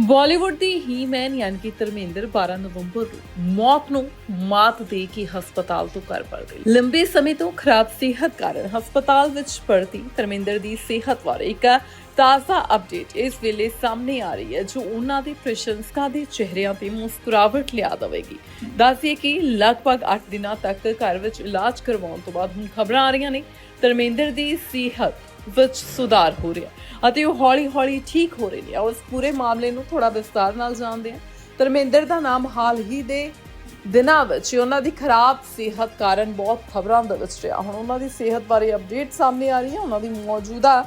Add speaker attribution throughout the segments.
Speaker 1: ਬਾਲੀਵੁੱਡ ਦੀ ਹੀਮੈਨ ਯਾਨੀ ਕਿ ਧਰਮਿੰਦਰ 12 ਨਵੰਬਰ ਨੂੰ ਮੌਤ ਨੂੰ ਮਾਤ ਦੇ ਕੇ ਹਸਪਤਾਲ ਤੋਂ ਘਰ ਪਰਤ ਗਈ। ਲੰਬੇ ਸਮੇਂ ਤੋਂ ਖਰਾਬ ਸਿਹਤ ਕਾਰਨ ਹਸਪਤਾਲ ਵਿੱਚ ਭਰਤੀ ਧਰਮਿੰਦਰ ਦੀ ਸਿਹਤ ਬਾਰੇ ਇੱਕ ਤਾਜ਼ਾ ਅਪਡੇਟ ਇਸ ਵੇਲੇ ਸਾਹਮਣੇ ਆ ਰਹੀ ਹੈ, ਜੋ ਉਹਨਾਂ ਦੇ ਪ੍ਰਸ਼ੰਸਕਾਂ ਦੇ ਚਿਹਰਿਆਂ ਤੇ ਮੁਸਕਰਾਹਟ ਲਿਆ ਦੇਵੇਗੀ। ਦੱਸਿਏ ਕਿ ਲਗਭਗ 8 ਦਿਨਾਂ ਤੱਕ ਘਰ ਵਿੱਚ ਇਲਾਜ ਕਰਵਾਉਣ ਤੋਂ ਬਾਅਦ ਹੁਣ ਖਬਰਾਂ ਆ ਰਹੀਆਂ ਨੇ। ਧਰਮਿੰਦਰ ਦੀ ਸਿਹਤ ਵਿੱਚ ਸੁਧਾਰ ਹੋ ਰਿਹਾ ਅਤੇ ਉਹ ਹੌਲੀ-ਹੌਲੀ ਠੀਕ ਹੋ ਰਹੇ ਨੇ। ਆਓ ਪੂਰੇ ਮਾਮਲੇ ਨੂੰ ਥੋੜਾ ਵਿਸਤਾਰ ਨਾਲ ਜਾਣਦੇ ਹਾਂ। ਧਰਮਿੰਦਰ ਦਾ ਨਾਮ ਹਾਲ ਹੀ ਦੇ ਦਿਨਾਂ ਵਿੱਚ ਉਹਨਾਂ ਦੀ ਖਰਾਬ ਸਿਹਤ ਕਾਰਨ ਬਹੁਤ ਖਬਰਾਂ ਦੇ ਵਿੱਚ ਰਿਹਾ। ਹੁਣ ਉਹਨਾਂ ਦੀ ਸਿਹਤ ਬਾਰੇ ਅਪਡੇਟ ਸਾਹਮਣੇ ਆ ਰਹੀ ਹੈ। ਉਹਨਾਂ ਦੀ ਮੌਜੂਦਾ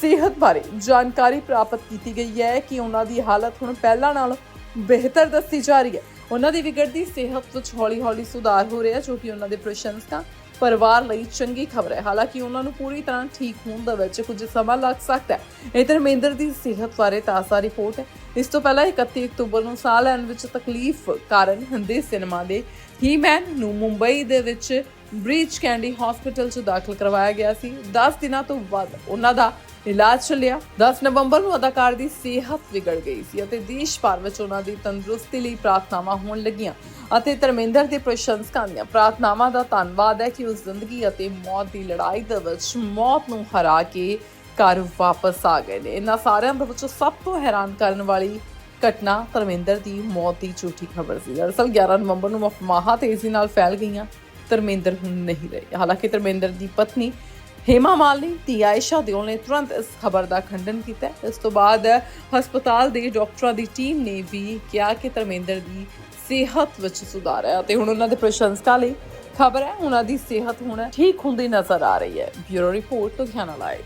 Speaker 1: ਸਿਹਤ ਬਾਰੇ ਜਾਣਕਾਰੀ ਪ੍ਰਾਪਤ ਕੀਤੀ ਗਈ ਹੈ ਕਿ ਉਹਨਾਂ ਦੀ ਹਾਲਤ ਹੁਣ ਪਹਿਲਾਂ ਨਾਲੋਂ ਬਿਹਤਰ ਦੱਸੀ ਜਾ ਰਹੀ ਹੈ। ਉਹਨਾਂ ਦੀ ਵਿਗੜਦੀ ਸਿਹਤ ਵਿੱਚ ਹੌਲੀ-ਹੌਲੀ ਸੁਧਾਰ ਹੋ ਰਿਹਾ ਜੋ ਕਿ ਉਹਨਾਂ ਦੇ ਪ੍ਰਸ਼ੰਸਕਾਂ ਪਰਿਵਾਰ ਲਈ ਚੰਗੀ ਖਬਰ ਹੈ। ਹਾਲਾਂਕਿ ਉਹਨਾਂ ਨੂੰ ਪੂਰੀ ਤਰ੍ਹਾਂ ਠੀਕ ਹੋਣ ਦੇ ਵਿੱਚ ਕੁਝ ਸਮਾਂ ਲੱਗ ਸਕਦਾ ਹੈ। ਇਹ ਧਰਮਿੰਦਰ ਦੀ ਸਿਹਤ ਬਾਰੇ ਤਾਜ਼ਾ ਰਿਪੋਰਟ ਹੈ। ਇਸ ਤੋਂ ਪਹਿਲਾਂ 31 ਅਕਤੂਬਰ ਨੂੰ ਸਾਹ ਲੈਣ ਵਿੱਚ ਤਕਲੀਫ ਕਾਰਨ ਹਿੰਦੀ ਸਿਨੇਮਾ ਦੇ ਹੀਮੈਨ ਨੂੰ ਮੁੰਬਈ ਦੇ ਵਿੱਚ ਬ੍ਰੀਚ ਕੈਂਡੀ ਹਸਪੀਟਲ 'ਚ ਦਾਖਲ ਕਰਵਾਇਆ ਗਿਆ ਸੀ। 10 ਦਿਨਾਂ ਤੋਂ ਬਾਅਦ ਉਹਨਾਂ ਦਾ ਇਲਾਜ ਚੱਲਿਆ। 10 ਨਵੰਬਰ ਨੂੰ ਅਦਾਕਾਰ ਦੀ ਸਿਹਤ ਵਿਗੜ ਗਈ ਸੀ ਅਤੇ ਦੇਸ਼ ਭਰ ਵਿੱਚ ਉਹਨਾਂ ਦੀ ਤੰਦਰੁਸਤੀ ਲਈ ਪ੍ਰਾਰਥਨਾਵਾਂ ਹੋਣ ਲੱਗੀਆਂ ਅਤੇ ਧਰਮਿੰਦਰ ਦੇ ਪ੍ਰਸ਼ੰਸਕਾਂ ਦੀਆਂ ਪ੍ਰਾਰਥਨਾਵਾਂ ਦਾ ਧੰਨਵਾਦ ਹੈ ਕਿ ਉਹ ਜ਼ਿੰਦਗੀ ਅਤੇ ਮੌਤ ਦੀ ਲੜਾਈ ਦੇ ਵਿੱਚ ਮੌਤ ਨੂੰ ਹਰਾ ਕੇ ਘਰ ਵਾਪਸ ਆ ਗਏ ਨੇ। ਇਹਨਾਂ ਸਾਰਿਆਂ ਦੇ ਵਿੱਚੋਂ ਸਭ ਤੋਂ ਹੈਰਾਨ ਕਰਨ ਵਾਲੀ ਘਟਨਾ ਧਰਮਿੰਦਰ ਦੀ ਮੌਤ ਦੀ ਝੂਠੀ ਖਬਰ ਸੀ। ਦਰਅਸਲ 11 ਨਵੰਬਰ ਨੂੰ ਅਫਵਾਹਾਂ ਤੇਜ਼ੀ ਨਾਲ ਫੈਲ ਗਈਆਂ। ਧਰਮਿੰਦਰ ਹੁਣ ਨਹੀਂ ਰਹੇ ਹਾਲਾਂਕਿ ਧਰਮਿੰਦਰ ਦੀ ਪਤਨੀ ਹੇਮਾ ਮਾਲਨੀ ਦੀ ਆਇਸ਼ਾ ਦਿਓਲ ਨੇ ਤੁਰੰਤ ਇਸ ਖਬਰ ਦਾ ਖੰਡਨ ਕੀਤਾ। ਇਸ ਤੋਂ ਬਾਅਦ ਹਸਪਤਾਲ ਦੇ ਡਾਕਟਰਾਂ ਦੀ ਟੀਮ ਨੇ ਵੀ ਕਿਹਾ ਕਿ ਧਰਮਿੰਦਰ ਦੀ ਸਿਹਤ ਵਿੱਚ ਸੁਧਾਰ ਹੈ ਅਤੇ ਹੁਣ ਉਹਨਾਂ ਦੇ ਪ੍ਰਸ਼ੰਸਕਾਂ ਲਈ ਖਬਰ ਹੈ। ਉਹਨਾਂ ਦੀ ਸਿਹਤ ਹੁਣ ਠੀਕ ਹੁੰਦੀ ਨਜ਼ਰ ਆ ਰਹੀ ਹੈ। ਬਿਊਰੋ ਰਿਪੋਰਟ ਤੋਂ ਖਿਆਨਾ ਲਾਇਕ